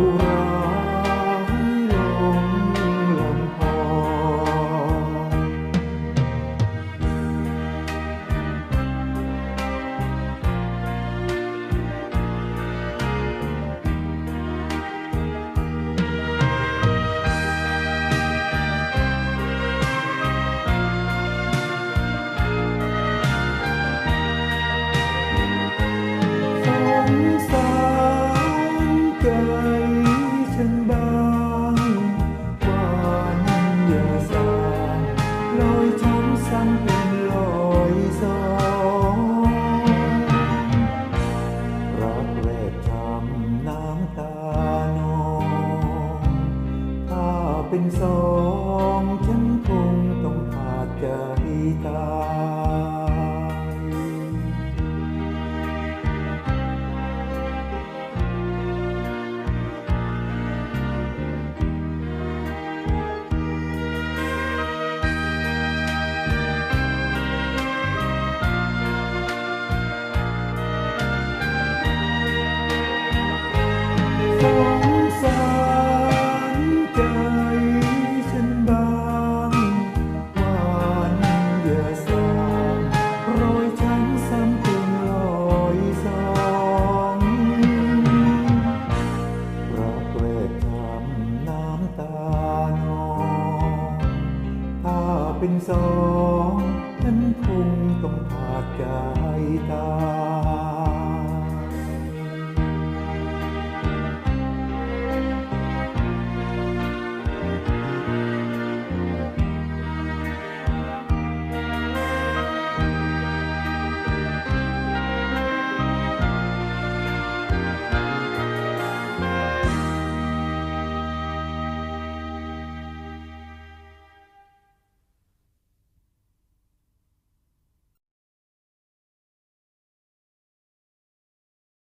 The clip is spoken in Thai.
Kurang เป็นสองฉันคงต้องขาดใจตา เป็นสองฉันคงต้องขาดใจตาย